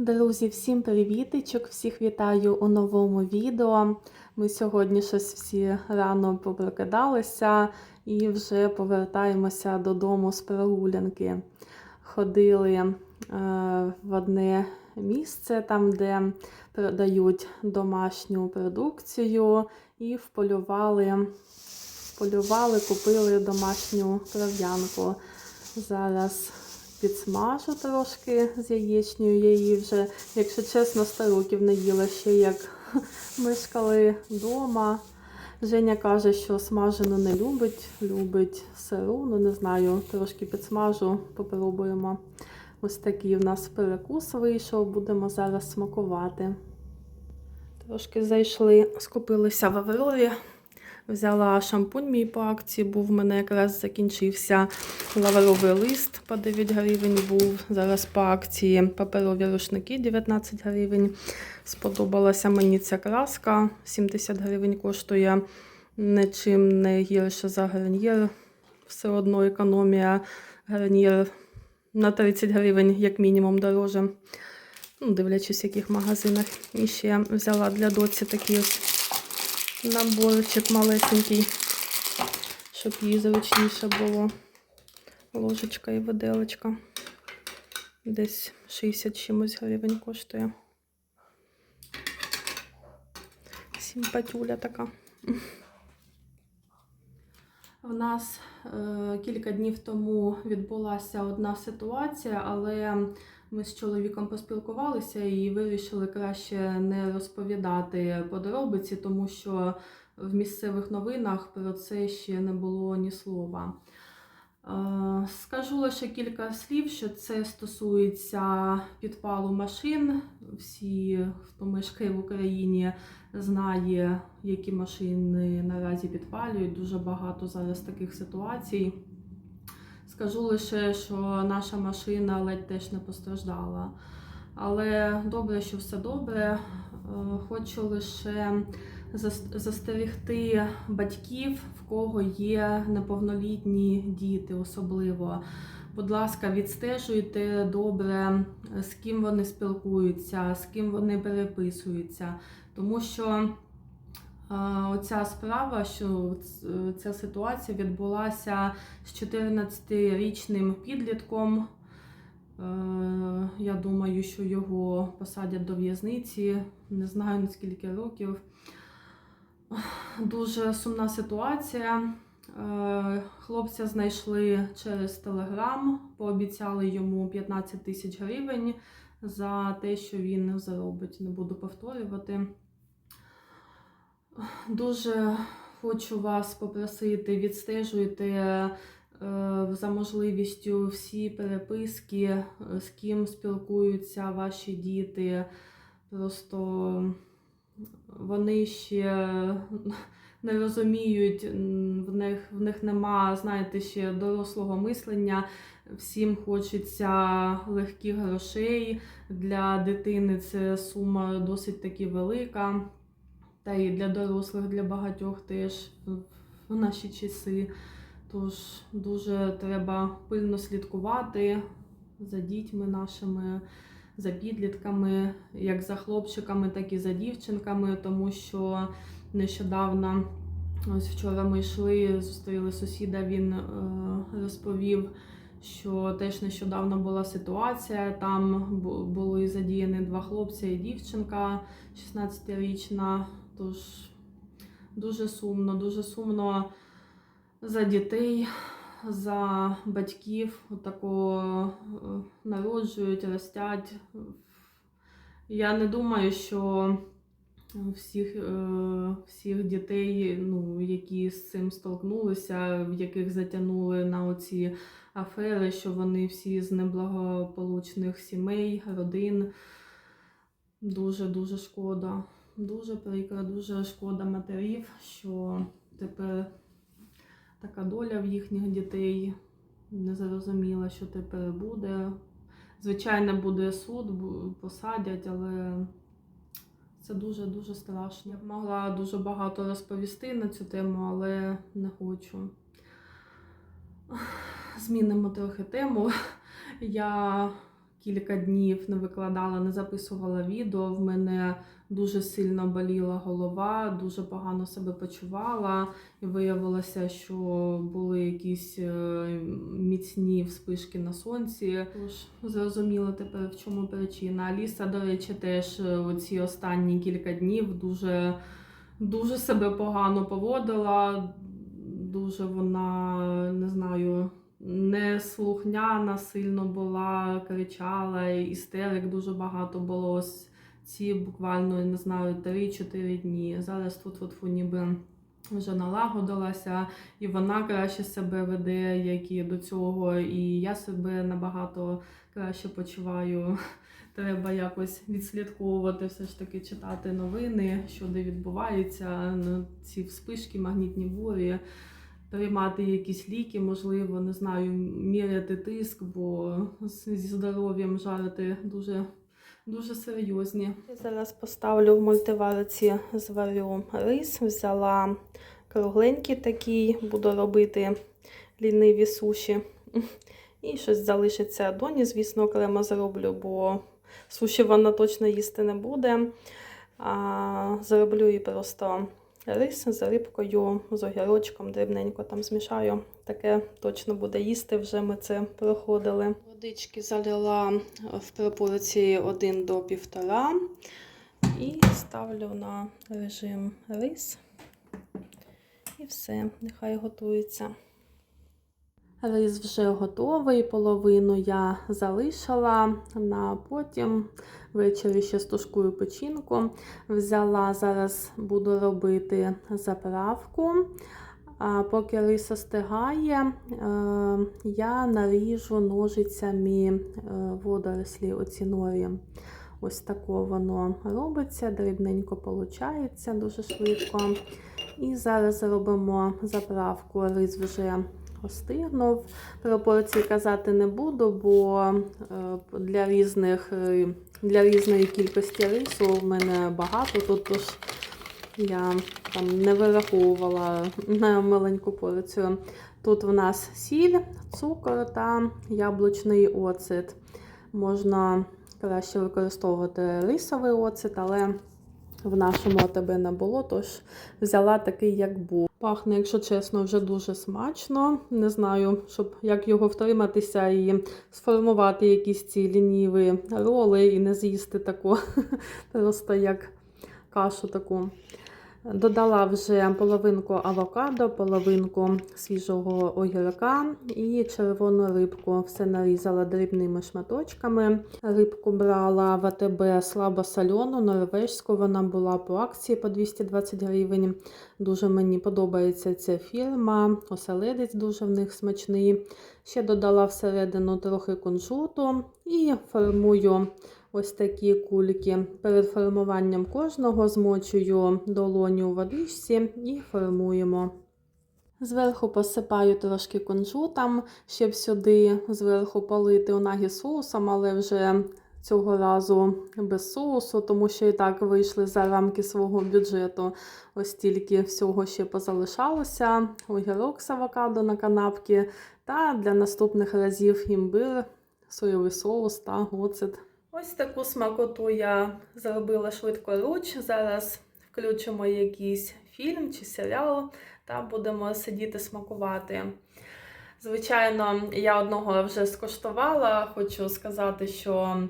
Друзі, всім привітичок! Всіх вітаю у новому відео. Ми сьогодні щось всі рано попрокидалися і вже повертаємося додому з прогулянки. Ходили е, в одне місце, там, де продають домашню продукцію, і вполювали, полювали, купили домашню кров'янку. Зараз підсмажу трошки з яєчнею. Я її вже, якщо чесно, 100 років не їла ще як мешкали вдома. Женя каже, що смажену не любить, любить сиру, ну не знаю, трошки підсмажу, попробуємо. Ось такий у нас перекус вийшов, будемо зараз смакувати. Трошки зайшли, скупилися в Аврорі. Взяла шампунь мій по акції, був в мене якраз закінчився лавровий лист по 9 гривень був. Зараз по акції паперові рушники 19 гривень. Сподобалася мені ця краска, 70 гривень коштує нічим не гірше за гарнір. Все одно економія гарнір на 30 гривень, як мінімум, дороже. Ну, дивлячись, в яких магазинах. І ще взяла для доці такий ось наборчик малесенький, щоб їй зручніше було. Ложечка і виделочка. Десь 60 чимось гривень коштує. Сімпатюля така. В нас е, кілька днів тому відбулася одна ситуація, але ми з чоловіком поспілкувалися і вирішили краще не розповідати подробиці, тому що в місцевих новинах про це ще не було ні слова. Е, Скажу лише кілька слів, що це стосується підпалу машин. Всі, хто мешкає в Україні, знає, які машини наразі підпалюють. Дуже багато зараз таких ситуацій. Скажу лише, що наша машина ледь теж не постраждала. Але добре, що все добре. Е, Хочу лише зас- застерегти батьків, в кого є неповнолітні діти, особливо. Будь ласка, відстежуйте добре, з ким вони спілкуються, з ким вони переписуються. Тому що оця справа, що ця ситуація відбулася з 14-річним підлітком. Е, Я думаю, що його посадять до в'язниці. Не знаю наскільки років. Дуже сумна ситуація. Е, Хлопця знайшли через телеграм, пообіцяли йому 15 тисяч гривень за те, що він заробить. Не буду повторювати. Дуже хочу вас попросити, відстежуйте е, за можливістю всі переписки, е, з ким спілкуються ваші діти. Просто вони ще не розуміють, в них, в них нема, знаєте, ще дорослого мислення. Всім хочеться легких грошей. Для дитини це сума досить таки велика. Та і для дорослих, для багатьох теж в- наші часи. Тож дуже треба пильно слідкувати за дітьми нашими, за підлітками, як за хлопчиками, так і за дівчинками, тому що нещодавно, ось вчора ми йшли, зустріли сусіда, він е, розповів, що теж нещодавно була ситуація. Там були задіяні два хлопця і дівчинка 16-річна. Тож дуже сумно, дуже сумно за дітей, за батьків такого народжують, ростять. Я не думаю, що всіх, е, всіх дітей, ну, які з цим столкнулися, в яких затягнули на оці афери, що вони всі з неблагополучних сімей, родин. Дуже-дуже шкода. Дуже прикро, дуже шкода матерів, що тепер така доля в їхніх дітей. Не зрозуміла, що тепер буде. Звичайно, буде суд, посадять, але це дуже-дуже страшно. Я могла дуже багато розповісти на цю тему, але не хочу. Змінимо трохи тему. Я кілька днів не викладала, не записувала відео. В мене дуже сильно боліла голова, дуже погано себе почувала. І виявилося, що були якісь е, міцні вспишки на сонці. Тож зрозуміло тепер, в чому причина. Аліса, до речі, теж е, оці останні кілька днів дуже, дуже себе погано поводила. Дуже вона, не знаю, не слухняна сильно була, кричала, істерик дуже багато було. Ось ці буквально, не знаю, 3-4 дні. Зараз тут от ніби вже налагодилася, і вона краще себе веде, як і до цього, і я себе набагато краще почуваю. Треба якось відслідковувати, все ж таки читати новини, що де відбувається, ну, ці вспишки, магнітні бурі, приймати якісь ліки, можливо, не знаю, міряти тиск, бо зі здоров'ям жарити дуже, дуже серйозні. Зараз поставлю в мультиварці, зварю рис, взяла кругленький такий, буду робити ліниві суші. І щось залишиться доні, звісно, окремо зроблю, бо суші вона точно їсти не буде. А зроблю їй просто рис з рибкою, з огірочком, дрібненько там змішаю. Таке точно буде їсти, вже ми це проходили. Водички залила в пропорції 1 до 1,5 і ставлю на режим рис. І все, нехай готується. Рис вже готовий, половину я залишила на потім. Ввечері ще стушкую печінку. Взяла, зараз буду робити заправку. А поки рис остигає, е, я наріжу ножицями е, водорослі оці нові. Ось тако воно робиться, дрібненько виходить, дуже швидко. І зараз робимо заправку. Рис вже остигнув. Пропорції казати не буду, бо е, для різних, для різної кількості рису в мене багато. Тут тож я там не вираховувала на маленьку порцію. Тут в нас сіль, цукор та яблучний оцет. Можна краще використовувати рисовий оцет, але в нашому АТБ не було, тож взяла такий, як був. Пахне, якщо чесно, вже дуже смачно. Не знаю, щоб як його втриматися і сформувати якісь ці лініві роли і не з'їсти таку, просто як кашу таку. Додала вже половинку авокадо, половинку свіжого огірка і червону рибку. Все нарізала дрібними шматочками. Рибку брала в АТБ слабосолену, норвежську. Вона була по акції по 220 гривень. Дуже мені подобається ця фірма. Оселедець дуже в них смачний. Ще додала всередину трохи кунжуту і формую. Ось такі кульки. Перед формуванням кожного змочую долоню у водичці і формуємо. Зверху посипаю трошки кунжутом, щоб сюди зверху полити унагі соусом, але вже цього разу без соусу, тому що і так вийшли за рамки свого бюджету. Ось тільки всього ще позалишалося. Огірок з авокадо на канапки та для наступних разів імбир, соєвий соус та оцет. Ось таку смакоту я зробила швидкоруч. Зараз включимо якийсь фільм чи серіал та будемо сидіти смакувати. Звичайно, я одного вже скуштувала. Хочу сказати, що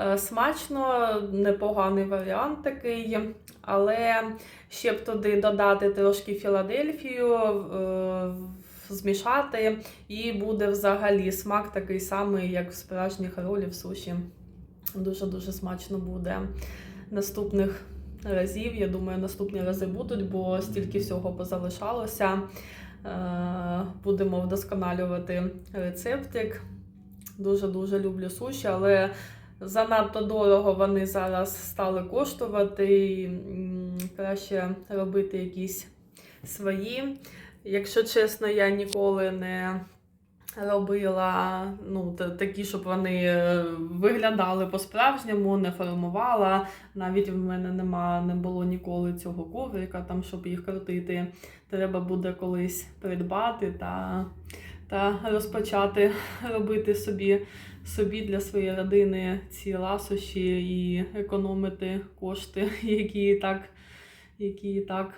е, смачно, непоганий варіант такий, але ще б туди додати трошки Філадельфію, е, змішати, і буде взагалі смак такий самий, як в справжніх ролів суші. Дуже-дуже смачно буде наступних разів. Я думаю, наступні рази будуть, бо стільки всього позалишалося. Е, Будемо вдосконалювати рецептик. Дуже-дуже люблю суші, але занадто дорого вони зараз стали коштувати. І, Краще робити якісь свої. Якщо чесно, я ніколи не робила ну, такі, щоб вони е, виглядали по-справжньому, не формувала. Навіть в мене нема, не було ніколи цього коврика, там, щоб їх крутити. Треба буде колись придбати та та розпочати робити собі, собі для своєї родини ці ласощі і економити кошти, які і так, які і так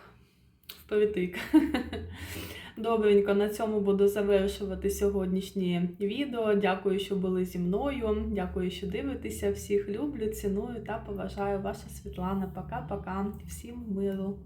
впритик. Добренько, на цьому буду завершувати сьогоднішнє відео. Дякую, що були зі мною. Дякую, що дивитеся. Всіх люблю, ціную та поважаю. Ваша Світлана. Пока-пока. Всім миру.